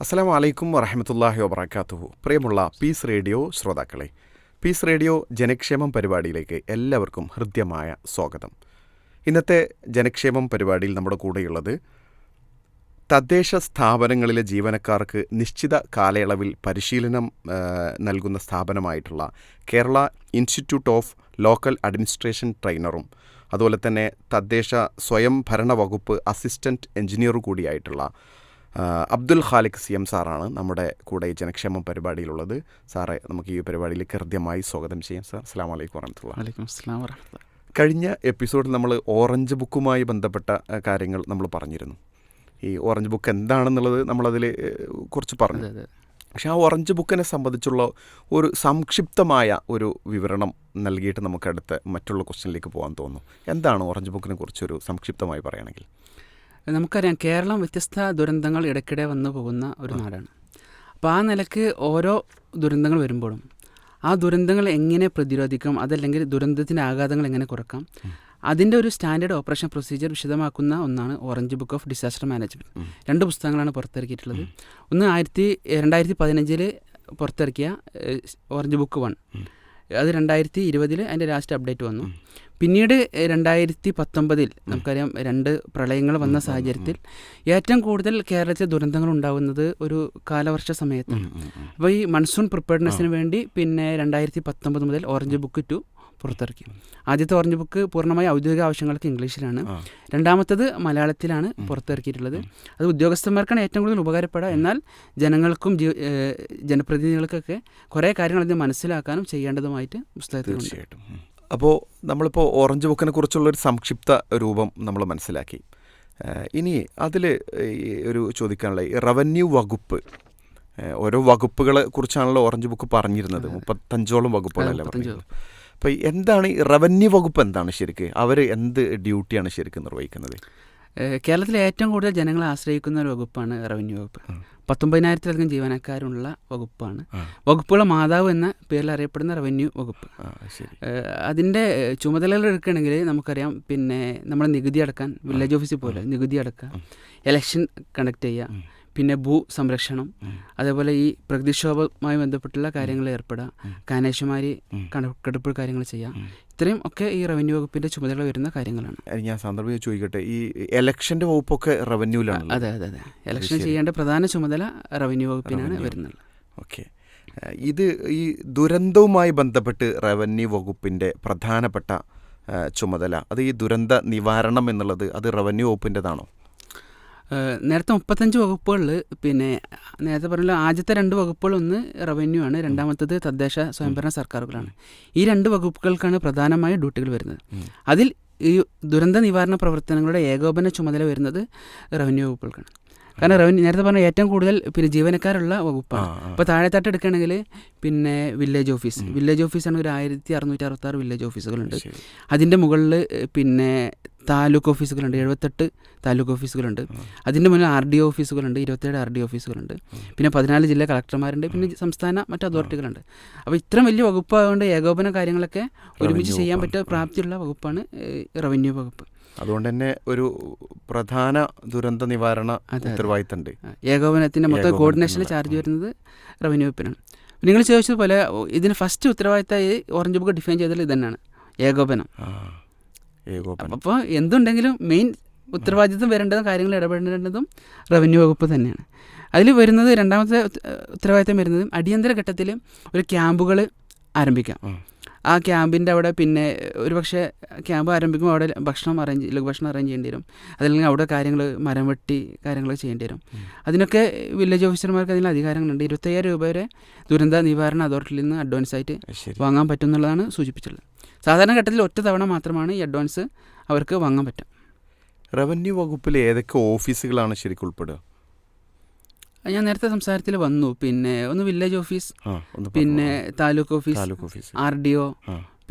അസ്സാം വലൈക്കും വറഹമത്തല്ലാഹി വബർക്കാത്തുഹു പ്രിയമുള്ള പീസ് റേഡിയോ ശ്രോതാക്കളെ പീസ് റേഡിയോ ജനക്ഷേമം പരിപാടിയിലേക്ക് എല്ലാവർക്കും ഹൃദ്യമായ സ്വാഗതം. ഇന്നത്തെ ജനക്ഷേമം പരിപാടിയിൽ നമ്മുടെ കൂടെയുള്ളത് തദ്ദേശ സ്ഥാപനങ്ങളിലെ ജീവനക്കാർക്ക് നിശ്ചിത കാലയളവിൽ പരിശീലനം നൽകുന്ന സ്ഥാപനമായിട്ടുള്ള Kerala institute of local administration ട്രെയിനറും അതുപോലെ തന്നെ തദ്ദേശ സ്വയംഭരണ വകുപ്പ് അസിസ്റ്റന്റ് എഞ്ചിനീയർ കൂടിയായിട്ടുള്ള അബ്ദുൽ ഖാലിഖ് സി എം സാറാണ് നമ്മുടെ കൂടെ ഈ ജനക്ഷേമം പരിപാടിയിലുള്ളത്. സാറെ നമുക്ക് ഈ പരിപാടിയിൽ കൃത്യമായി സ്വാഗതം ചെയ്യാം സാർ. അസ്സാം വലൈക്കും വറഹമത്തുള്ള വലൈക്കും കഴിഞ്ഞ എപ്പിസോഡിൽ നമ്മൾ ഓറഞ്ച് ബുക്കുമായി ബന്ധപ്പെട്ട കാര്യങ്ങൾ നമ്മൾ പറഞ്ഞിരുന്നു. ഈ ഓറഞ്ച് ബുക്ക് എന്താണെന്നുള്ളത് നമ്മളതിൽ കുറച്ച് പറഞ്ഞു. പക്ഷെ ആ ഓറഞ്ച് ബുക്കിനെ സംബന്ധിച്ചുള്ള ഒരു സംക്ഷിപ്തമായ ഒരു വിവരണം നൽകിയിട്ട് നമുക്ക് അടുത്ത മറ്റുള്ള ക്വസ്റ്റ്യനിലേക്ക് പോകാൻ തോന്നുന്നു. എന്താണ് ഓറഞ്ച് ബുക്കിനെ കുറിച്ചൊരു സംക്ഷിപ്തമായി പറയുകയാണെങ്കിൽ? നമുക്കറിയാം കേരളം വ്യത്യസ്ത ദുരന്തങ്ങൾ ഇടയ്ക്കിടെ വന്നു പോകുന്ന ഒരു നാടാണ്. അപ്പോൾ ആ നിലയ്ക്ക് ഓരോ ദുരന്തങ്ങൾ വരുമ്പോഴും ആ ദുരന്തങ്ങൾ എങ്ങനെ പ്രതിരോധിക്കാം അതല്ലെങ്കിൽ ദുരന്തത്തിന്റെ ആഘാതങ്ങൾ എങ്ങനെ കുറക്കാം അതിന്റെ ഒരു സ്റ്റാൻഡേർഡ് ഓപ്പറേഷൻ പ്രൊസീജിയർ വിശദമാക്കുന്ന ഒന്നാണ് orange book of disaster management രണ്ട് പുസ്തകങ്ങളാണ് പുറത്തിറക്കിയിട്ടുള്ളത്. ഒന്ന് ആയിരത്തി രണ്ടായിരത്തി പതിനഞ്ചിൽ പുറത്തിറക്കിയ ഓറഞ്ച് ബുക്ക് വൺ. അത് രണ്ടായിരത്തി ഇരുപതിൽ അതിന്റെ ലാസ്റ്റ് അപ്ഡേറ്റ് വന്നു. പിന്നീട് രണ്ടായിരത്തി പത്തൊമ്പതിൽ നമുക്കറിയാം രണ്ട് പ്രളയങ്ങൾ വന്ന സാഹചര്യത്തിൽ ഏറ്റവും കൂടുതൽ കേരളത്തിൽ ദുരന്തങ്ങൾ ഉണ്ടാകുന്നത് ഒരു കാലവർഷ സമയത്താണ് അപ്പോൾ ഈ മൺസൂൺ പ്രിപ്പയർനെസ്സിന് വേണ്ടി പിന്നെ രണ്ടായിരത്തി പത്തൊമ്പത് മുതൽ ഓറഞ്ച് ബുക്ക് ടു പുറത്തിറക്കി. ആദ്യത്തെ ഓറഞ്ച് ബുക്ക് പൂർണമായി ഔദ്യോഗിക ആവശ്യങ്ങൾക്ക് ഇംഗ്ലീഷിലാണ്. രണ്ടാമത്തത് മലയാളത്തിലാണ് പുറത്തിറക്കിയിട്ടുള്ളത്. അത് ഉദ്യോഗസ്ഥന്മാർക്കാണ് ഏറ്റവും കൂടുതൽ ഉപകാരപ്പെടുക. എന്നാൽ ജനങ്ങൾക്കും ജനപ്രതിനിധികൾക്കൊക്കെ കുറേ കാര്യങ്ങൾ അതിന് മനസ്സിലാക്കാനും ചെയ്യേണ്ടതുമായിട്ട് പുസ്തകത്തിൽ തീർച്ചയായിട്ടും. അപ്പോൾ നമ്മളിപ്പോൾ ഓറഞ്ച് ബുക്കിനെ കുറിച്ചുള്ള ഒരു സംക്ഷിപ്ത രൂപം നമ്മൾ മനസ്സിലാക്കി. ഇനി അതിൽ ഒരു ചോദിക്കാനുള്ള ഈ റവന്യൂ വകുപ്പ് ഓരോ വകുപ്പുകളെ കുറിച്ചാണല്ലോ ഓറഞ്ച് ബുക്ക് പറഞ്ഞിരുന്നത്. മുപ്പത്തഞ്ചോളം വകുപ്പുകളല്ലേ പറഞ്ഞത് അപ്പോൾ എന്താണ് ഈ റവന്യൂ വകുപ്പ് എന്താണ് ശരിക്ക്? അവർ എന്ത് ഡ്യൂട്ടിയാണ് ശരിക്കും നിർവഹിക്കുന്നത്? കേരളത്തിലെ ഏറ്റവും കൂടുതൽ ജനങ്ങളെ ആശ്രയിക്കുന്ന ഒരു വകുപ്പാണ് റവന്യൂ വകുപ്പ്. പത്തൊമ്പതിനായിരത്തിലധികം ജീവനക്കാരുള്ള വകുപ്പാണ്. വകുപ്പുള്ള മാതാവ് എന്ന പേരിൽ അറിയപ്പെടുന്ന റവന്യൂ വകുപ്പ്. അതിന്റെ ചുമതലകൾ എടുക്കുകയാണെങ്കിൽ നമുക്കറിയാം പിന്നെ നമ്മുടെ നികുതി അടക്കാൻ വില്ലേജ് ഓഫീസിൽ പോലെ നികുതി അടക്കുക ഇലക്ഷൻ കണ്ടക്ട് ചെയ്യുക പിന്നെ ഭൂ സംരക്ഷണം അതേപോലെ ഈ പ്രകൃതിക്ഷോഭവുമായി ബന്ധപ്പെട്ടുള്ള കാര്യങ്ങൾ ഏർപ്പെടുക കാനേശുമാരി കണക്കെടുപ്പ് കാര്യങ്ങൾ ചെയ്യുക ഇത്രയും ഒക്കെ ഈ റവന്യൂ വകുപ്പിന്റെ ചുമതല വരുന്ന കാര്യങ്ങളാണ്. ഞാൻ സന്ദർഭം ചോദിക്കട്ടെ ഈ ഇലക്ഷന്റെ വകുപ്പൊക്കെ റവന്യൂലാണ് അതെ അതെ അതെ. ഇലക്ഷൻ ചെയ്യേണ്ട പ്രധാന ചുമതല റവന്യൂ വകുപ്പിനാണ്. വരുന്നത്. ഓക്കെ ഇത് ഈ ദുരന്തവുമായി ബന്ധപ്പെട്ട് റവന്യൂ വകുപ്പിന്റെ പ്രധാനപ്പെട്ട ചുമതല അത് ഈ ദുരന്ത നിവാരണം എന്നുള്ളത് അത് റവന്യൂ വകുപ്പിന്റെതാണോ നേരത്തെ മുപ്പത്തഞ്ച് വകുപ്പുകളിൽ പിന്നെ നേരത്തെ പറഞ്ഞ ആദ്യത്തെ രണ്ട് വകുപ്പുകൾ ഒന്ന് റവന്യൂ ആണ് രണ്ടാമത്തത് തദ്ദേശ സ്വയംഭരണ സർക്കാരുകളാണ്. ഈ രണ്ട് വകുപ്പുകൾക്കാണ് പ്രധാനമായ ഡ്യൂട്ടികൾ വരുന്നത്. അതിൽ ഈ ദുരന്ത നിവാരണ പ്രവർത്തനങ്ങളുടെ ഏകോപന ചുമതല വരുന്നത് റവന്യൂ വകുപ്പുകൾക്കാണ്. കാരണം റവന്യൂ നേരത്തെ പറഞ്ഞ ഏറ്റവും കൂടുതൽ പിന്നെ ജീവനക്കാരുള്ള വകുപ്പാണ്. ഇപ്പോൾ താഴെത്തട്ട് എടുക്കുകയാണെങ്കിൽ പിന്നെ വില്ലേജ് ഓഫീസ്. വില്ലേജ് ഓഫീസാണ് ഒരു ആയിരത്തി അറുന്നൂറ്റി അറുപത്താറ് വില്ലേജ് ഓഫീസുകളുണ്ട്. അതിന്റെ മുകളിൽ പിന്നെ താലൂക്ക് ഓഫീസുകളുണ്ട്. എഴുപത്തെട്ട് താലൂക്ക് ഓഫീസുകളുണ്ട്. അതിന്റെ മുന്നിൽ ആർ ഡി ഒ ഓഫീസുകളുണ്ട്. ഇരുപത്തേഴ് ആർ ഡി ഓഫീസുകളുണ്ട്. പിന്നെ പതിനാല് ജില്ലാ കളക്ടർമാരുണ്ട്. പിന്നെ സംസ്ഥാന മറ്റ് അതോറിറ്റികളുണ്ട്. അപ്പോൾ ഇത്രയും വലിയ വകുപ്പായതുകൊണ്ട് ഏകോപന കാര്യങ്ങളൊക്കെ ഒരുമിച്ച് ചെയ്യാൻ പറ്റിയ പ്രാപ്തിയുള്ള വകുപ്പാണ് റവന്യൂ വകുപ്പ്. അതുകൊണ്ട് തന്നെ ഒരു പ്രധാന ദുരന്ത നിവാരണ ഉത്തരവാദിത്തമുണ്ട്. ഏകോപനത്തിന്റെ മൊത്തം കോർഡിനേഷനിൽ ചാർജ് വരുന്നത് റവന്യൂ വകുപ്പിനാണ്. നിങ്ങൾ ചോദിച്ചതുപോലെ ഇതിന് ഫസ്റ്റ് ഉത്തരവാദിത്തമായി ഓറഞ്ച് ബുക്ക് ഡിഫൈൻ ചെയ്തത് ഇതന്നെയാണ്. ഏകോപനം. ഏകോപനം. അപ്പോൾ എന്തുണ്ടെങ്കിലും മെയിൻ ഉത്തരവാദിത്വം വരേണ്ടതും കാര്യങ്ങൾ ഇടപെടേണ്ടതും റവന്യൂ വകുപ്പ് തന്നെയാണ്. അതിൽ വരുന്നത് രണ്ടാമത്തെ ഉത്ത- ഉത്തരവാദിത്തം വരുന്നത് അടിയന്തര ഘട്ടത്തിൽ ഒരു ക്യാമ്പുകൾ ആരംഭിക്കാം. ആ. ക്യാമ്പിന്റെ അവിടെ പിന്നെ ഒരു പക്ഷേ ക്യാമ്പ് ആരംഭിക്കുമ്പോൾ അവിടെ ഭക്ഷണം അറേഞ്ച് ലഘുഭക്ഷണം അറേഞ്ച് ചെയ്യേണ്ടി വരും. അതല്ലെങ്കിൽ അവിടെ കാര്യങ്ങൾ മരം വെട്ടി കാര്യങ്ങൾ ചെയ്യേണ്ടി വരും. അതിനൊക്കെ വില്ലേജ് ഓഫീസർമാർക്ക് അതിന് അധികാരങ്ങളുണ്ട്. ഇരുപത്തയ്യായിരം രൂപ വരെ ദുരന്ത നിവാരണ അതോറിറ്റിയിൽ നിന്ന് അഡ്വാൻസ് ആയിട്ട് വാങ്ങാൻ പറ്റും എന്നുള്ളതാണ് സൂചിപ്പിച്ചുള്ളത് സാധാരണ ഘട്ടത്തിൽ ഒറ്റ തവണ മാത്രമാണ് ഈ അഡ്വാൻസ് അവർക്ക് വാങ്ങാൻ പറ്റുക. റവന്യൂ വകുപ്പിൽ ഏതൊക്കെ ഓഫീസുകളാണ് ശരിക്കും ഉൾപ്പെടുക? ഞാൻ നേരത്തെ സംസാരത്തിൽ വന്നു. പിന്നെ ഒന്ന് വില്ലേജ് ഓഫീസ് പിന്നെ taluk office R D O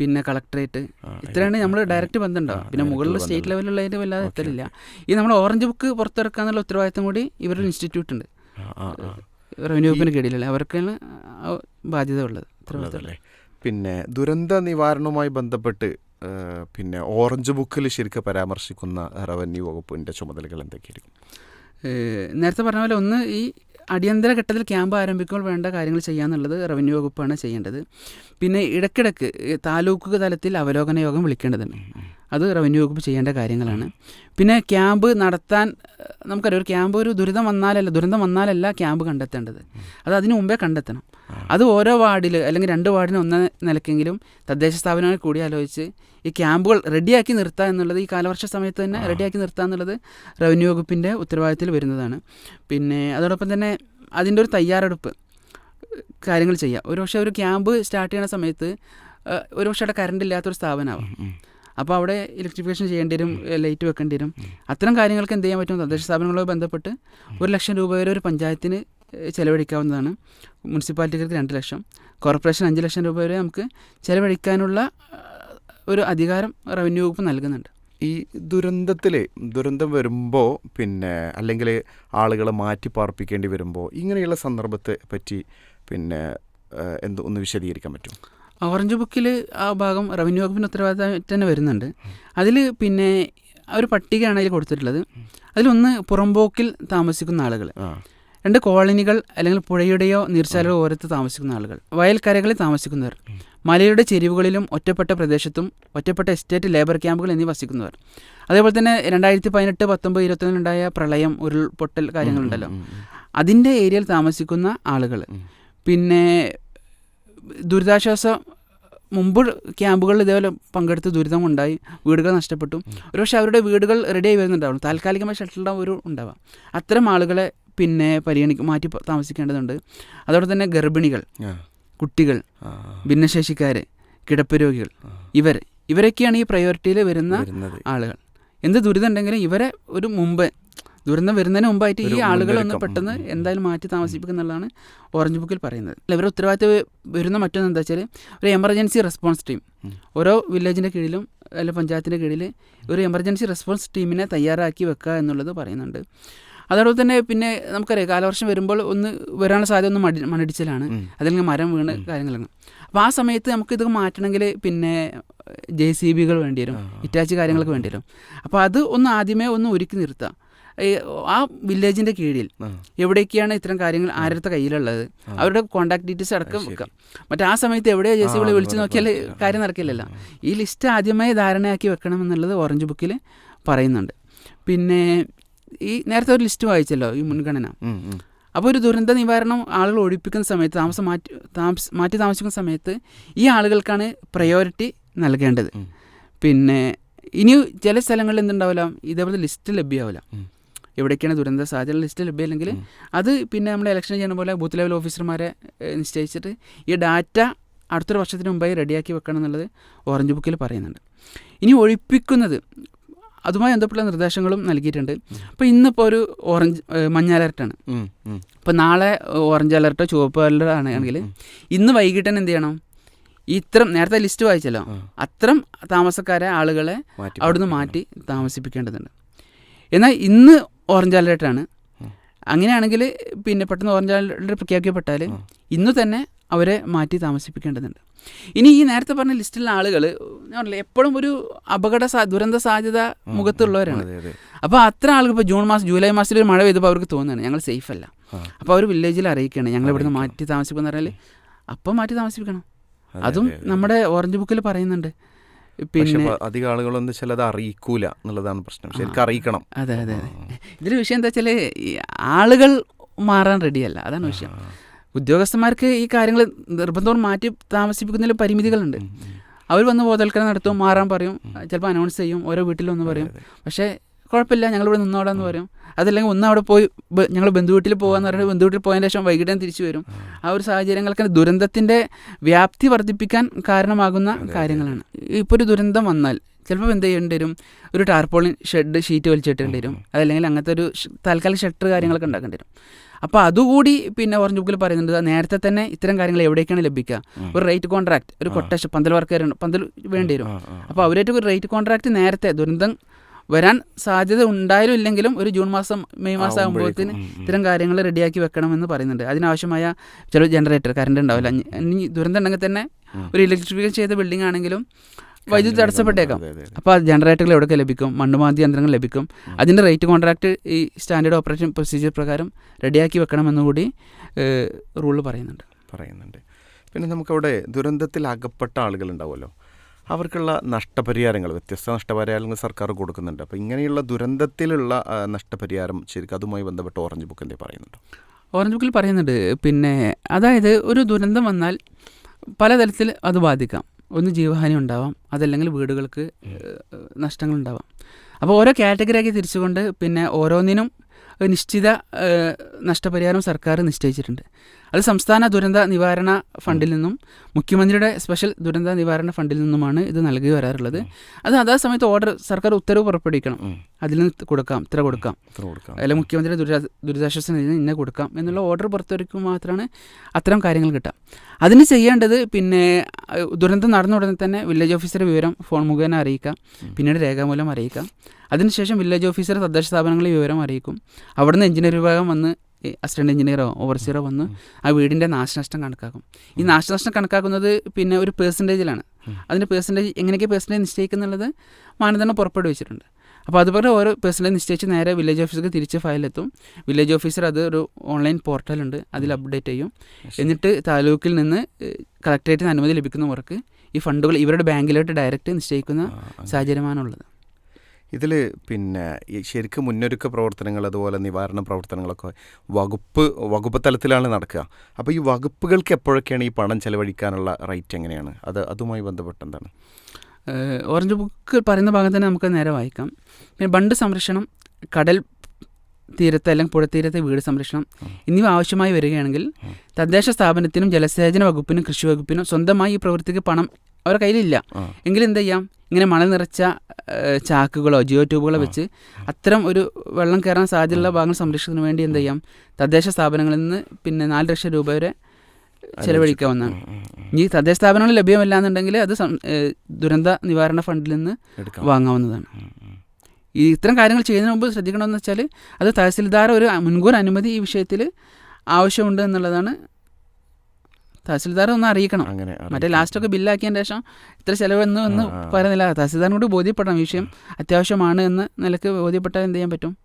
പിന്നെ കളക്ടറേറ്റ് ഇത്രയാണ് നമ്മൾ ഡയറക്റ്റ് ബന്ധമുണ്ടാവും പിന്നെ മുകളിൽ. സ്റ്റേറ്റ് ലെവലിലുള്ളതിന് വല്ലാതെ എത്തലില്ല. ഈ നമ്മൾ ഓറഞ്ച് ബുക്ക് പുറത്തിറക്കാന്നുള്ള ഉത്തരവാദിത്തം കൂടി ഇവരുടെ ഇൻസ്റ്റിറ്റ്യൂട്ട് ഉണ്ട്. റവന്യൂ വകുപ്പിന് കീഴിലല്ലേ? അവർക്കാണ് ബാധ്യത ഉള്ളത്. ഉത്തരവാദിത്തം പിന്നെ ദുരന്ത നിവാരണവുമായി ബന്ധപ്പെട്ട് പിന്നെ ഓറഞ്ച് ബുക്കിൽ ശരിക്കും പരാമർശിക്കുന്ന റവന്യൂ വകുപ്പിന്റെ ചുമതലകൾ എന്തൊക്കെയായിരിക്കും? നേരത്തെ പറഞ്ഞ പോലെ ഒന്ന് ഈ അടിയന്തര ഘട്ടത്തിൽ ക്യാമ്പ് ആരംഭിക്കുമ്പോൾ വേണ്ട കാര്യങ്ങൾ ചെയ്യാന്നുള്ളത് റവന്യൂ വകുപ്പാണ് ചെയ്യേണ്ടത്. പിന്നെ ഇടയ്ക്കിടയ്ക്ക് താലൂക്ക് തലത്തിൽ അവലോകന യോഗം വിളിക്കേണ്ടതുണ്ട്. അത് റവന്യൂ വകുപ്പ് ചെയ്യേണ്ട കാര്യങ്ങളാണ്. പിന്നെ ക്യാമ്പ് നടത്താൻ നമുക്കറിയാം ഒരു ക്യാമ്പ് ഒരു ദുരിതം വന്നാലല്ല ദുരന്തം വന്നാലല്ല ക്യാമ്പ് കണ്ടെത്തേണ്ടത്. അത് അതിനു മുമ്പേ കണ്ടെത്തണം. അത് ഓരോ വാർഡിൽ അല്ലെങ്കിൽ രണ്ട് വാർഡിന് ഒന്ന നിലക്കെങ്കിലും തദ്ദേശ സ്ഥാപനങ്ങൾ കൂടി ആലോചിച്ച് ഈ ക്യാമ്പുകൾ റെഡിയാക്കി നിർത്തുക എന്നുള്ളത് ഈ കാലവർഷ സമയത്ത് തന്നെ റെഡിയാക്കി നിർത്തുക എന്നുള്ളത് റവന്യൂ വകുപ്പിന്റെ ഉത്തരവാദിത്തത്തിൽ വരുന്നതാണ്. പിന്നെ അതോടൊപ്പം തന്നെ അതിന്റെ ഒരു തയ്യാറെടുപ്പ് കാര്യങ്ങൾ ചെയ്യുക ഒരു പക്ഷേ ഒരു ക്യാമ്പ് സ്റ്റാർട്ട് ചെയ്യുന്ന സമയത്ത് ഒരു പക്ഷേ അവിടെ കറണ്ട് ഇല്ലാത്തൊരു സ്ഥാപനമാവും അപ്പോൾ അവിടെ ഇലക്ട്രിഫിക്കേഷൻ ചെയ്യേണ്ടി വരും ലൈറ്റ് വെക്കേണ്ടി വരും അത്തരം കാര്യങ്ങൾക്ക് എന്ത് ചെയ്യാൻ പറ്റും? തദ്ദേശ സ്ഥാപനങ്ങളുമായി ബന്ധപ്പെട്ട് ഒരു ലക്ഷം രൂപ വരെ ഒരു പഞ്ചായത്തിന് ചിലവഴിക്കാവുന്നതാണ്. മുനിസിപ്പാലിറ്റികൾക്ക് രണ്ട് ലക്ഷം. കോർപ്പറേഷൻ അഞ്ച് ലക്ഷം രൂപ വരെ നമുക്ക് ചെലവഴിക്കാനുള്ള ഒരു അധികാരം റവന്യൂ വകുപ്പ് നൽകുന്നുണ്ട്. ഈ ദുരന്തത്തിൽ ദുരന്തം വരുമ്പോൾ പിന്നെ അല്ലെങ്കിൽ ആളുകളെ മാറ്റി പാർപ്പിക്കേണ്ടി വരുമ്പോൾ ഇങ്ങനെയുള്ള സന്ദർഭത്തെ പറ്റി പിന്നെ എന്ത് ഒന്ന് വിശദീകരിക്കാൻ പറ്റും ഓറഞ്ച് ബുക്കിൽ ആ ഭാഗം റവന്യൂ വകുപ്പിന് ഉത്തരവാദിത്തമായിട്ട് തന്നെ വരുന്നുണ്ട്. അതിൽ പിന്നെ ആ ഒരു പട്ടികയാണ് അതിൽ കൊടുത്തിട്ടുള്ളത്. അതിലൊന്ന് പുറമ്പോക്കിൽ താമസിക്കുന്ന ആളുകൾ. രണ്ട് കോളനികൾ അല്ലെങ്കിൽ പുഴയുടെയോ നീർച്ചാലോ ഓരത്ത് താമസിക്കുന്ന ആളുകൾ. വയൽക്കരകളിൽ താമസിക്കുന്നവർ. മലയുടെ ചെരിവുകളിലും ഒറ്റപ്പെട്ട പ്രദേശത്തും ഒറ്റപ്പെട്ട എസ്റ്റേറ്റ് ലേബർ ക്യാമ്പുകൾ എന്നിവ വസിക്കുന്നവർ. അതേപോലെ തന്നെ രണ്ടായിരത്തി പതിനെട്ട് പത്തൊമ്പത് ഇരുപത്തൊന്നിലുണ്ടായ പ്രളയം ഉരുൾപൊട്ടൽ കാര്യങ്ങളുണ്ടല്ലോ. അതിന്റെ ഏരിയയിൽ താമസിക്കുന്ന ആളുകൾ. പിന്നെ ദുരിതാശ്വാസ മുമ്പ് ക്യാമ്പുകളിൽ ഇതേപോലെ പങ്കെടുത്ത് ദുരിതമുണ്ടായി വീടുകൾ നഷ്ടപ്പെട്ടു. ഒരുപക്ഷെ അവരുടെ വീടുകൾ റെഡിയായി വരുന്നുണ്ടാവും. താൽക്കാലികമായി ഷട്ടിൽ ഒരു ഉണ്ടാവാം. അത്തരം ആളുകളെ പിന്നെ പരിഗണിക്കും മാറ്റി താമസിക്കേണ്ടതുണ്ട്. അതോടെ തന്നെ ഗർഭിണികൾ കുട്ടികൾ ഭിന്നശേഷിക്കാർ കിടപ്പ് രോഗികൾ ഇവർ ഇവരൊക്കെയാണ് ഈ പ്രയോറിറ്റിയിൽ വരുന്ന ആളുകൾ. എന്ത് ദുരിതം ഉണ്ടെങ്കിലും ഇവരെ ഒരു മുമ്പ് ദുരന്തം വരുന്നതിന് മുമ്പായിട്ട് ഈ ആളുകളൊന്നും പെട്ടെന്ന്. എന്തായാലും മാറ്റി താമസിപ്പിക്കുക എന്നുള്ളതാണ് ഓറഞ്ച് ബുക്കിൽ പറയുന്നത്. അല്ല, ഇവരുടെ ഉത്തരവാദിത്തം വരുന്ന മറ്റൊന്ന് എന്താ വെച്ചാൽ ഒരു എമർജൻസി റെസ്പോൺസ് ടീം. ഓരോ വില്ലേജിന്റെ കീഴിലും അല്ലെങ്കിൽ പഞ്ചായത്തിന്റെ കീഴിൽ ഒരു എമർജൻസി റെസ്പോൺസ് ടീമിനെ തയ്യാറാക്കി വെക്കുക എന്നുള്ളത് പറയുന്നുണ്ട്. അതോടൊപ്പം തന്നെ പിന്നെ നമുക്കറിയാം കാലവർഷം വരുമ്പോൾ ഒന്ന് വരാനുള്ള സാധ്യത ഒന്ന് മടി മണ്ണിടിച്ചിലാണ്. ഉം. അതല്ലെങ്കിൽ മരം വീണ് കാര്യങ്ങളാണ് അപ്പോൾ ആ സമയത്ത് നമുക്ക് ഇത് മാറ്റണമെങ്കിൽ പിന്നെ ജെ സി ബികൾ വേണ്ടി വരും ഇറ്റാച്ച് കാര്യങ്ങളൊക്കെ വേണ്ടി വരും. അപ്പോൾ അത് ഒന്ന് ആദ്യമേ ഒന്ന് ഒരുക്കി നിർത്തുക ഈ ആ വില്ലേജിന്റെ കീഴിൽ എവിടേക്കാണ് ഇത്തരം കാര്യങ്ങൾ ആരുടെ കയ്യിലുള്ളത്? അവരുടെ കോൺടാക്ട് ഡീറ്റെയിൽസ് അടക്കം വെക്കാം. മറ്റേ ആ സമയത്ത് എവിടെയോ ജെ സി വിളി വിളിച്ചു നോക്കിയാൽ കാര്യം നടക്കില്ലല്ലോ. ഈ ലിസ്റ്റ് ആദ്യമായി ധാരണയാക്കി വെക്കണം എന്നുള്ളത് ഓറഞ്ച് ബുക്കിൽ പറയുന്നുണ്ട്. പിന്നെ ഈ നേരത്തെ ഒരു ലിസ്റ്റ് വായിച്ചല്ലോ ഈ മുൻഗണന. അപ്പോൾ ഒരു ദുരന്ത നിവാരണം ആളുകൾ ഒഴിപ്പിക്കുന്ന സമയത്ത് താമസം മാറ്റി താമസ മാറ്റി താമസിക്കുന്ന സമയത്ത് ഈ ആളുകൾക്കാണ് പ്രയോറിറ്റി നൽകേണ്ടത്. പിന്നെ ഇനി ചില സ്ഥലങ്ങളിൽ എന്തുണ്ടാവില്ല ഇതേപോലെ ലിസ്റ്റ് ലഭ്യമാവില്ല. എവിടേക്കാണ് ദുരന്ത സാധ്യത ലിസ്റ്റ് ലഭ്യമല്ലെങ്കിൽ അത് പിന്നെ നമ്മൾ ഇലക്ഷൻ ചെയ്യുന്ന പോലെ ബൂത്ത് ലെവൽ ഓഫീസർമാരെ നിശ്ചയിച്ചിട്ട് ഈ ഡാറ്റ അടുത്തൊരു വർഷത്തിന് മുമ്പായി റെഡിയാക്കി വെക്കണം എന്നുള്ളത് ഓറഞ്ച് ബുക്കിൽ പറയുന്നുണ്ട്. ഇനി ഒഴിപ്പിക്കുന്നത് അതുമായി ബന്ധപ്പെട്ട നിർദ്ദേശങ്ങളും നൽകിയിട്ടുണ്ട്. അപ്പോൾ ഇന്നിപ്പോൾ ഒരു ഓറഞ്ച് മഞ്ഞ അലർട്ടാണ്. ഇപ്പോൾ നാളെ ഓറഞ്ച് അലർട്ടോ ചുവപ്പ് അലർട്ടോ ആണെങ്കിൽ ഇന്ന് വൈകിട്ട് തന്നെ എന്ത് ചെയ്യണം? ഇത്തരം നേരത്തെ ലിസ്റ്റ് വായിച്ചല്ലോ. അത്രം താമസക്കാരെ ആളുകളെ അവിടുന്ന് മാറ്റി താമസിപ്പിക്കേണ്ടതുണ്ട്. എന്നാൽ ഇന്ന് ഓറഞ്ച് അലേർട്ടാണ്. അങ്ങനെയാണെങ്കിൽ പിന്നെ പെട്ടെന്ന് ഓറഞ്ച് അലേർട്ട് പ്രഖ്യാപിക്കപ്പെട്ടാൽ. ഇന്ന് തന്നെ അവരെ മാറ്റി താമസിപ്പിക്കേണ്ടതുണ്ട് ഇനി ഈ നേരത്തെ പറഞ്ഞ ലിസ്റ്റിലുള്ള ആളുകൾ ഞാൻ പറഞ്ഞില്ല എപ്പോഴും ഒരു അപകട സാ ദുരന്ത സാധ്യത മുഖത്തുള്ളവരാണ്. അപ്പോൾ അത്ര ആളുകൾ ഇപ്പോൾ ജൂൺ മാസം ജൂലൈ മാസത്തിൽ ഒരു മഴ പെയ്തപ്പോൾ അവർക്ക് തോന്നുകയാണ് ഞങ്ങൾ സേഫ് അല്ല അപ്പോൾ അവർ വില്ലേജിൽ അറിയിക്കുകയാണ് ഞങ്ങൾ ഇവിടുന്ന്. മാറ്റി താമസിക്കുമെന്ന് പറഞ്ഞാൽ അപ്പം മാറ്റി താമസിപ്പിക്കണം അതും. നമ്മുടെ ഓറഞ്ച് ബുക്കിൽ പറയുന്നുണ്ട് പിന്നെ അധികം ആളുകളൊന്നും ചിലത് അറിയിക്കൂല എന്നുള്ളതാണ് പ്രശ്നം. ശരിക്കും അറിയിക്കണം. അതെ അതെ അതെ. ഇതിൽ വിഷയം എന്താ വെച്ചാൽ ആളുകൾ മാറാൻ റെഡിയല്ല അതാണ് വിഷയം. ഉദ്യോഗസ്ഥന്മാർക്ക് ഈ കാര്യങ്ങൾ നിർബന്ധവും മാറ്റി താമസിപ്പിക്കുന്നതിൽ പരിമിതികളുണ്ട്. അവർ വന്ന് ബോധവൽക്കരണം നടത്തും മാറാൻ പറയും ചിലപ്പോൾ അനൗൺസ് ചെയ്യും ഓരോ വീട്ടിലൊന്ന് പറയും. പക്ഷേ കുഴപ്പമില്ല ഞങ്ങളിവിടെ നിന്നോടാന്ന് പറയും. അതല്ലെങ്കിൽ ഒന്ന് അവിടെ പോയി ഞങ്ങൾ ബന്ധുവീട്ടിൽ പോകാന്ന് പറയുന്നത് ബന്ധുവീട്ടിൽ പോയതിന് ശേഷം വൈകിട്ട് തിരിച്ചു വരും. ആ. ഒരു സാഹചര്യങ്ങൾക്ക് ദുരന്തത്തിന്റെ വ്യാപ്തി വർദ്ധിപ്പിക്കാൻ കാരണമാകുന്ന കാര്യങ്ങളാണ്. ഇപ്പോൾ ഒരു ദുരന്തം വന്നാൽ ചിലപ്പോൾ എന്ത് ചെയ്യേണ്ടി വരും? ഒരു ടാർപോളിൻ ഷെഡ് ഷീറ്റ് വലിച്ചിട്ടേണ്ടി വരും. അതല്ലെങ്കിൽ അങ്ങനത്തെ ഒരു താൽക്കാലിക ഷട്ടർ കാര്യങ്ങളൊക്കെ ഉണ്ടാക്കേണ്ടി വരും. അപ്പോൾ അതുകൂടി പിന്നെ ഓറഞ്ച് ബുക്കിൽ പറയുന്നുണ്ട് നേരത്തെ തന്നെ ഇത്തരം കാര്യങ്ങൾ എവിടേക്കാണ് ലഭിക്കുക? ഒരു റേറ്റ് കോൺട്രാക്ട് ഒരു കൊട്ടേഷൻ പന്തൽ വർക്കാരുണ്ട് പന്തൽ വേണ്ടി വരും. അപ്പോൾ അവരായിട്ട് ഒരു റേറ്റ് കോൺട്രാക്ട് നേരത്തെ ദുരന്തം വരാൻ സാധ്യത ഉണ്ടായാലും ഇല്ലെങ്കിലും ഒരു ജൂൺ മാസം മെയ് മാസം ആകുമ്പോഴത്തേന്. ഇത്തരം കാര്യങ്ങൾ റെഡിയാക്കി വെക്കണമെന്ന് പറയുന്നുണ്ട്. അതിനാവശ്യമായ ചില ജനറേറ്റർ കറണ്ട് ഉണ്ടാവില്ല. ഇനി- ദുരന്തം ഉണ്ടെങ്കിൽ തന്നെ ഒരു ഇലക്ട്രിഫിക്കേഷൻ ചെയ്ത ബിൽഡിംഗ് ആണെങ്കിലും വൈദ്യുതി തടസ്സപ്പെട്ടേക്കാം. അപ്പോൾ ജനറേറ്ററുകൾ എവിടെയൊക്കെ ലഭിക്കും? മണ്ണുമാന്തി യന്ത്രങ്ങൾ ലഭിക്കും. അതിന്റെ റേറ്റ് കോൺട്രാക്ട് ഈ സ്റ്റാൻഡേർഡ് ഓപ്പറേഷൻ പ്രൊസീജിയർ പ്രകാരം റെഡിയാക്കി വെക്കണമെന്നുകൂടി റൂൾ പറയുന്നുണ്ട്. പറയുന്നുണ്ട്. പിന്നെ നമുക്കവിടെ ദുരന്തത്തിൽ അകപ്പെട്ട ആളുകൾ ഉണ്ടാവുമല്ലോ. അവർക്കുള്ള നഷ്ടപരിഹാരങ്ങൾ വ്യത്യസ്ത നഷ്ടപരിഹാരങ്ങൾ സർക്കാർ കൊടുക്കുന്നുണ്ട്. അപ്പോൾ ഇങ്ങനെയുള്ള ദുരന്തത്തിലുള്ള നഷ്ടപരിഹാരം ശരിക്കും അതുമായി ബന്ധപ്പെട്ട് ഓറഞ്ച് ബുക്ക് എന്തേ പറയുന്നുണ്ട്? ഓറഞ്ച് ബുക്കിൽ പറയുന്നുണ്ട് പിന്നെ അതായത് ഒരു ദുരന്തം വന്നാൽ പലതരത്തിൽ അത് ബാധിക്കാം. ഒന്ന് ജീവഹാനി ഉണ്ടാവാം അതല്ലെങ്കിൽ വീടുകൾക്ക് നഷ്ടങ്ങൾ ഉണ്ടാവാം. അപ്പോൾ ഓരോ കാറ്റഗറിയാക്കി തിരിച്ചുകൊണ്ട് പിന്നെ ഓരോന്നിനും നിശ്ചിത നഷ്ടപരിഹാരം സർക്കാർ നിശ്ചയിച്ചിട്ടുണ്ട്. അത് സംസ്ഥാന ദുരന്ത നിവാരണ ഫണ്ടിൽ നിന്നും മുഖ്യമന്ത്രിയുടെ സ്പെഷ്യൽ ദുരന്ത നിവാരണ ഫണ്ടിൽ നിന്നുമാണ് ഇത് നൽകി വരാറുള്ളത്. അത് അതാ സമയത്ത് ഓർഡർ സർക്കാർ ഉത്തരവ് പുറപ്പെടുവിക്കണം. അതിൽ നിന്ന് കൊടുക്കാം ഇത്ര കൊടുക്കാം. അല്ലെങ്കിൽ മുഖ്യമന്ത്രി ദുരിതാ ദുരിതാശ്വാസ നിധി ഇന്നെ കൊടുക്കാം എന്നുള്ള ഓർഡർ പുറത്തുവരയ്ക്കുമ്പോൾ മാത്രമാണ് അത്തരം കാര്യങ്ങൾ കിട്ടുക. അതിന് ചെയ്യേണ്ടത് പിന്നെ ദുരന്തം നടന്ന ഉടനെ തന്നെ വില്ലേജ് ഓഫീസറെ വിവരം ഫോൺ മുഖേന അറിയിക്കാം. പിന്നീട് രേഖാമൂലം അറിയിക്കാം. അതിനുശേഷം വില്ലേജ് ഓഫീസർ തദ്ദേശ സ്ഥാപനങ്ങളിൽ വിവരം അറിയിക്കും. അവിടുന്ന് എഞ്ചിനീയർ വിഭാഗം വന്ന് അസിസ്റ്റന്റ് എഞ്ചിനീയറോ ഓവർസിയറോ വന്ന് ആ വീടിന്റെ നാശനഷ്ടം കണക്കാക്കും. ഈ നാശനഷ്ടം കണക്കാക്കുന്നത് പിന്നെ ഒരു പേഴ്സന്റേജിലാണ് അതിന്റെ പേഴ്സന്റേജ് എങ്ങനെയൊക്കെ പേഴ്സന്റേജ് നിശ്ചയിക്കുന്നുള്ളത് മാനദണ്ഡം പുറപ്പെടുവിച്ചിട്ടുണ്ട്. അപ്പോൾ അതുപോലെ ഓരോ പേഴ്സണലി നിശ്ചയിച്ച് നേരെ വില്ലേജ് ഓഫീസർക്ക് തിരിച്ച് ഫയലെത്തും. വില്ലേജ് ഓഫീസർ അത് ഒരു ഓൺലൈൻ പോർട്ടലുണ്ട്. അതിൽ അപ്ഡേറ്റ് ചെയ്യും. എന്നിട്ട് താലൂക്കിൽ നിന്ന് കളക്ടറേറ്റിന് അനുമതി ലഭിക്കുന്നവർക്ക് ഈ ഫണ്ടുകൾ ഇവരുടെ ബാങ്കിലോട്ട് ഡയറക്റ്റ് നിശ്ചയിക്കുന്ന സാഹചര്യമാണുള്ളത്. ഇതിൽ പിന്നെ ശരിക്കും മുന്നൊരുക്ക പ്രവർത്തനങ്ങൾ അതുപോലെ നിവാരണ പ്രവർത്തനങ്ങളൊക്കെ വകുപ്പ് വകുപ്പ് തലത്തിലാണ് നടക്കുക. അപ്പോൾ ഈ വകുപ്പുകൾക്ക് എപ്പോഴൊക്കെയാണ് ഈ പണം ചെലവഴിക്കാനുള്ള റൈറ്റ് എങ്ങനെയാണ്? അത് അതുമായി ബന്ധപ്പെട്ട് എന്താണ്? ഓറഞ്ച് ബുക്ക് പറയുന്ന ഭാഗം തന്നെ നമുക്ക് നേരെ വായിക്കാം. പിന്നെ ബണ്ട് സംരക്ഷണം കടൽ തീരത്ത് അല്ലെങ്കിൽ പുഴത്തീരത്തെ വീട് സംരക്ഷണം എന്നിവ ആവശ്യമായി വരികയാണെങ്കിൽ തദ്ദേശ സ്ഥാപനത്തിനും ജലസേചന വകുപ്പിനും കൃഷി വകുപ്പിനും സ്വന്തമായി ഈ പ്രവൃത്തിക്ക് പണം അവരുടെ കയ്യിലില്ല. എങ്കിലും എങ്കിൽ എന്ത് ചെയ്യാം? ഇങ്ങനെ മണൽ നിറച്ച ചാക്കുകളോ ജിയോ ട്യൂബുകളോ വെച്ച് അത്തരം ഒരു വെള്ളം കയറാൻ സാധ്യതയുള്ള ഭാഗങ്ങൾ സംരക്ഷിക്കുന്നതിന് വേണ്ടി എന്ത് ചെയ്യാം? തദ്ദേശ സ്ഥാപനങ്ങളിൽ നിന്ന് പിന്നെ നാല് ലക്ഷം രൂപ വരെ ചെലവഴിക്കാവുന്നതാണ്. ഈ തദ്ദേശ സ്ഥാപനങ്ങൾ ലഭ്യമല്ല എന്നുണ്ടെങ്കിൽ അത് ദുരന്ത നിവാരണ ഫണ്ടിൽ നിന്ന് വാങ്ങാവുന്നതാണ്. ഈ ഇത്തരം കാര്യങ്ങൾ ചെയ്യുന്നതിന് മുമ്പ് ശ്രദ്ധിക്കണമെന്ന് വെച്ചാൽ അത് തഹസിൽദാർ ഒരു മുൻകൂർ അനുമതി ഈ വിഷയത്തിൽ ആവശ്യമുണ്ട് എന്നുള്ളതാണ് തഹസിൽദാർ ഒന്ന് അറിയിക്കണം. അങ്ങനെ മറ്റേ. ലാസ്റ്റൊക്കെ ബില്ലാക്കിയതിന് ശേഷം ഇത്ര ചിലവെന്ന് എന്ന്. പറയുന്നില്ല. തഹസിൽദാറിനോട് ബോധ്യപ്പെടണം. വിഷയം അത്യാവശ്യമാണ് എന്ന് നിലയ്ക്ക് ബോധ്യപ്പെട്ടാൽ എന്ത് ചെയ്യാൻ പറ്റും?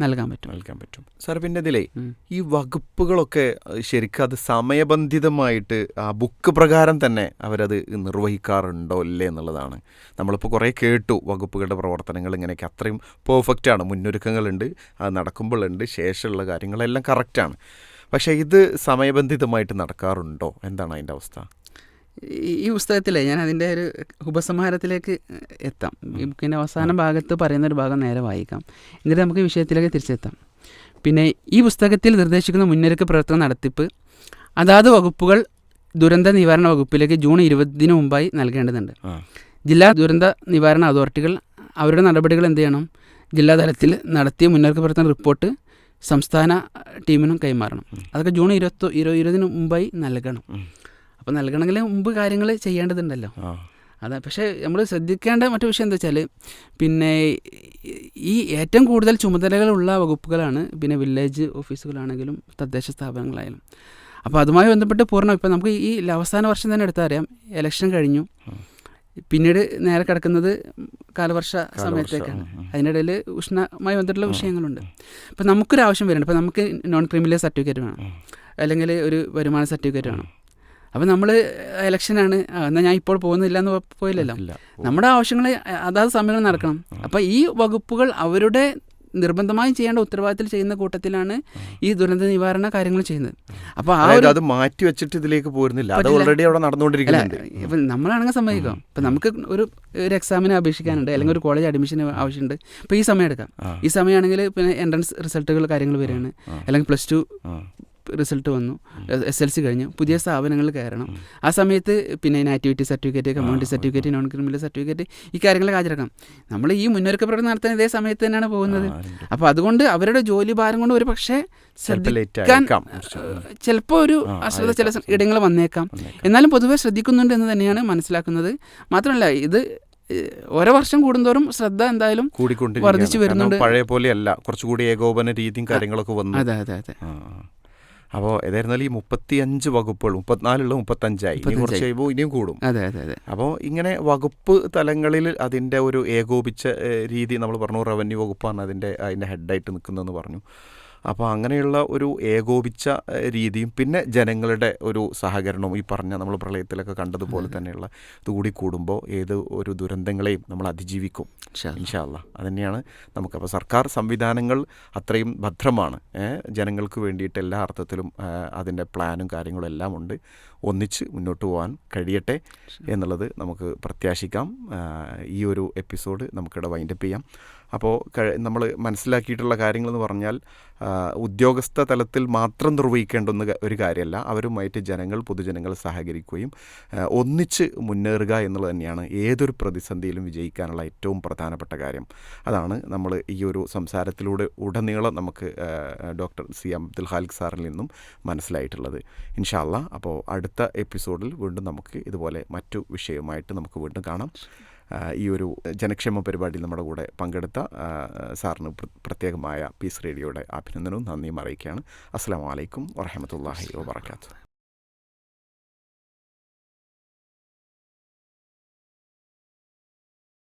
നൽകാൻ പറ്റും. നൽകാൻ പറ്റും. സാർ പിന്നെ ഇതിലേ ഈ വകുപ്പുകളൊക്കെ ശരിക്കും അത് സമയബന്ധിതമായിട്ട് ആ ബുക്ക് പ്രകാരം തന്നെ അവരത് നിർവഹിക്കാറുണ്ടോ ഇല്ലേ എന്നുള്ളതാണ്. നമ്മളിപ്പോൾ കുറേ കേട്ടു വകുപ്പുകളുടെ പ്രവർത്തനങ്ങൾ ഇങ്ങനെയൊക്കെ. അത്രയും പെർഫെക്റ്റ് ആണ്. മുന്നൊരുക്കങ്ങളുണ്ട്. അത് നടക്കുമ്പോഴുണ്ട് ശേഷമുള്ള കാര്യങ്ങളെല്ലാം കറക്റ്റാണ് പക്ഷേ ഇത് സമയബന്ധിതമായിട്ട് നടക്കാറുണ്ടോ? എന്താണ് അതിന്റെ അവസ്ഥ? ഈ- പുസ്തകത്തിലെ ഞാൻ അതിന്റെ ഒരു ഉപസംഹാരത്തിലേക്ക് എത്താം. ഈ ബുക്കിന്റെ അവസാന ഭാഗത്ത് പറയുന്ന ഒരു ഭാഗം നേരെ വായിക്കാം. എന്നിട്ട് നമുക്ക് ഈ വിഷയത്തിലേക്ക് തിരിച്ചെത്താം. പിന്നെ ഈ പുസ്തകത്തിൽ നിർദ്ദേശിക്കുന്ന മുന്നൊരുക്ക പ്രവർത്തന നടത്തിപ്പ് അതാത് വകുപ്പുകൾ ദുരന്ത നിവാരണ വകുപ്പിലേക്ക് ജൂൺ ഇരുപതിന് മുമ്പായി നൽകേണ്ടതുണ്ട്. ജില്ലാ ദുരന്ത നിവാരണ അതോറിറ്റികൾ അവരുടെ നടപടികൾ എന്ത് ചെയ്യണം? ജില്ലാതലത്തിൽ നടത്തിയ മുന്നൊരുക്ക പ്രവർത്തന റിപ്പോർട്ട് സംസ്ഥാന ടീമിനും കൈമാറണം. അതൊക്കെ ജൂൺ ഇരുപത്തി ഇരുപത് ഇരുപതിന് മുമ്പായി നൽകണം. അപ്പം അപ്പോൾ നൽകണമെങ്കിൽ മുമ്പ് കാര്യങ്ങൾ ചെയ്യേണ്ടതുണ്ടല്ലോ. അതെ അതാ പക്ഷേ നമ്മൾ ശ്രദ്ധിക്കേണ്ട മറ്റു വിഷയം എന്താ വെച്ചാൽ പിന്നെ ഈ ഏറ്റവും കൂടുതൽ ചുമതലകളുള്ള വകുപ്പുകളാണ് പിന്നെ വില്ലേജ് ഓഫീസുകളാണെങ്കിലും തദ്ദേശ സ്ഥാപനങ്ങളായാലും. അപ്പോൾ അതുമായി ബന്ധപ്പെട്ട് പൂർണം ഇപ്പം നമുക്ക് ഈ അവസാന വർഷം തന്നെ എടുത്താൽ അറിയാം. ഇലക്ഷൻ കഴിഞ്ഞു. പിന്നീട് നേരെ കിടക്കുന്നത് കാലവർഷ സമയത്തേക്കാണ്. അതിനിടയിൽ ഉഷ്ണമായി വന്നിട്ടുള്ള വിഷയങ്ങളുണ്ട്. അപ്പോൾ നമുക്കൊരു ആവശ്യം വരുന്നുണ്ട് ഇപ്പം നമുക്ക് നോൺ ക്രിമിനൽ സർട്ടിഫിക്കറ്റ് വേണം അല്ലെങ്കിൽ ഒരു വരുമാന സർട്ടിഫിക്കറ്റ് വേണം. അപ്പം നമ്മൾ ഇലക്ഷനാണ് എന്നാൽ ഞാൻ ഇപ്പോൾ പോകുന്നില്ല എന്ന് പോയില്ലല്ലോ. നമ്മുടെ ആവശ്യങ്ങൾ അതാത് സമയങ്ങളിൽ നടക്കണം. അപ്പം ഈ വകുപ്പുകൾ അവരുടെ നിർബന്ധമായും ചെയ്യേണ്ട ഉത്തരവാദിത്തത്തിൽ ചെയ്യുന്ന കൂട്ടത്തിലാണ് ഈ ദുരന്ത നിവാരണ കാര്യങ്ങൾ ചെയ്യുന്നത്. അപ്പോൾ ആ ഒരു അത് മാറ്റി വെച്ചിട്ട് ഇതിലേക്ക് പോരുന്നില്ല. അത് ഓൾറെഡി അവിടെ നടന്നുകൊണ്ടിരിക്കുന്നുണ്ട്. ഇപ്പം നമ്മളാണെങ്കിൽ സമ്മതിക്കാം. ഇപ്പം നമുക്ക് ഒരു ഒരു എക്സാമിന് അപേക്ഷിക്കാനുണ്ട് അല്ലെങ്കിൽ ഒരു കോളേജ് അഡ്മിഷന് ആവശ്യമുണ്ട്. ഇപ്പോൾ ഈ സമയം എടുക്കാം. ഈ സമയമാണെങ്കിൽ പിന്നെ എൻട്രൻസ് റിസൾട്ടുകൾ കാര്യങ്ങൾ വരികയാണ്. അല്ലെങ്കിൽ പ്ലസ് ടു. റിസൾട്ട് വന്നു. എസ് എൽ സി കഴിഞ്ഞു. പുതിയ സ്ഥാപനങ്ങളിൽ കയറണം. ആ സമയത്ത് പിന്നെ nativity certificate community certificate non criminal certificate ഈ കാര്യങ്ങളൊക്കെ ഹാജരാക്കാം നമ്മൾ ഈ മുന്നൊരുക്ക പ്രകടനം നടത്തുന്ന ഇതേ സമയത്ത് തന്നെയാണ് പോകുന്നത്. അപ്പോൾ അതുകൊണ്ട് അവരുടെ ജോലി ഭാരം കൊണ്ട് ഒരു പക്ഷേ ചിലപ്പോൾ ശ്രദ്ധിക്കാൻ. ചിലപ്പോൾ ഒരു അശ്രദ്ധ ചില ഇടങ്ങൾ വന്നേക്കാം. എന്നാലും പൊതുവെ ശ്രദ്ധിക്കുന്നുണ്ട് എന്ന് തന്നെയാണ് മനസ്സിലാക്കുന്നത്. മാത്രമല്ല ഇത് ഓരോ വർഷം കൂടുന്തോറും ശ്രദ്ധ എന്തായാലും കൂടിക്കൊണ്ട് വർദ്ധിച്ചു വരുന്നുണ്ട്. പഴയ പോലെയല്ല. കുറച്ചുകൂടി ഏകോപന രീതിയും കാര്യങ്ങളൊക്കെ വന്നു. അതെ അതെ അതെ. അപ്പോൾ ഏതായിരുന്നാലും ഈ മുപ്പത്തി അഞ്ച് വകുപ്പുകൾ മുപ്പത്തിനാലുള്ള മുപ്പത്തഞ്ചായി. ഇനി കുറച്ച് കഴിയുമ്പോൾ ഇനിയും കൂടും. അതെ അതെ അതെ. അപ്പോൾ ഇങ്ങനെ വകുപ്പ് തലങ്ങളിൽ അതിന്റെ ഒരു ഏകോപിച്ച രീതി നമ്മൾ പറഞ്ഞു റവന്യൂ വകുപ്പാണ് അതിന്റെ അതിന്റെ ഹെഡായിട്ട് നിൽക്കുന്നതെന്ന് പറഞ്ഞു. അപ്പോൾ അങ്ങനെയുള്ള ഒരു ഏകോപിച്ച രീതിയും പിന്നെ ജനങ്ങളുടെ ഒരു സഹകരണവും ഈ പറഞ്ഞ നമ്മൾ പ്രളയത്തിലൊക്കെ കണ്ടതുപോലെ തന്നെയുള്ള ഇതുകൂടി കൂടുമ്പോൾ ഏത് ഒരു ദുരന്തങ്ങളെയും നമ്മൾ അതിജീവിക്കും. ഇൻഷാല്ല അതുതന്നെയാണ് നമുക്ക് അപ്പോൾ സർക്കാർ സംവിധാനങ്ങൾ അത്രയും ഭദ്രമാണ്. ജനങ്ങൾക്ക് വേണ്ടിയിട്ട് എല്ലാ അർത്ഥത്തിലും അതിന്റെ പ്ലാനും കാര്യങ്ങളും എല്ലാം ഉണ്ട്. ഒന്നിച്ച് മുന്നോട്ട് പോകാൻ കഴിയട്ടെ എന്നുള്ളത് നമുക്ക് പ്രത്യാശിക്കാം. ഈ ഒരു എപ്പിസോഡ് നമുക്കിവിടെ വൈൻഡപ്പ് ചെയ്യാം. അപ്പോൾ നമ്മൾ മനസ്സിലാക്കിയിട്ടുള്ള കാര്യങ്ങളെന്ന് പറഞ്ഞാൽ ഉദ്യോഗസ്ഥ തലത്തിൽ മാത്രം നിർവഹിക്കേണ്ട ഒരു കാര്യമല്ല അവരുമായിട്ട് ജനങ്ങൾ പൊതുജനങ്ങൾ സഹകരിക്കുകയും ഒന്നിച്ച് മുന്നേറുക എന്നുള്ളത് തന്നെയാണ് ഏതൊരു പ്രതിസന്ധിയിലും വിജയിക്കാനുള്ള ഏറ്റവും പ്രധാനപ്പെട്ട കാര്യം. അതാണ് നമ്മൾ ഈ ഒരു സംസാരത്തിലൂടെ ഉടനീളം നമുക്ക് ഡോക്ടർ സി അബ്ദുൽ ഖാലിഖ് സാറിൽ നിന്നും മനസ്സിലായിട്ടുള്ളത്. ഇൻഷാല്ല അപ്പോൾ അടുത്ത എപ്പിസോഡിൽ വീണ്ടും നമുക്ക് ഇതുപോലെ മറ്റു വിഷയവുമായിട്ട് നമുക്ക് വീണ്ടും കാണാം. ഈ ഒരു ജനക്ഷേമ പരിപാടിയിൽ നമ്മുടെ കൂടെ പങ്കെടുത്ത സാറിന് പ്രത്യേകമായ പീസ് റേഡിയോയുടെ അഭിനന്ദനവും നന്ദിയും അറിയിക്കുകയാണ്. അസ്സാം വലൈക്കും വറഹമത്തല്ലാഹി വാബർക്കാത്തു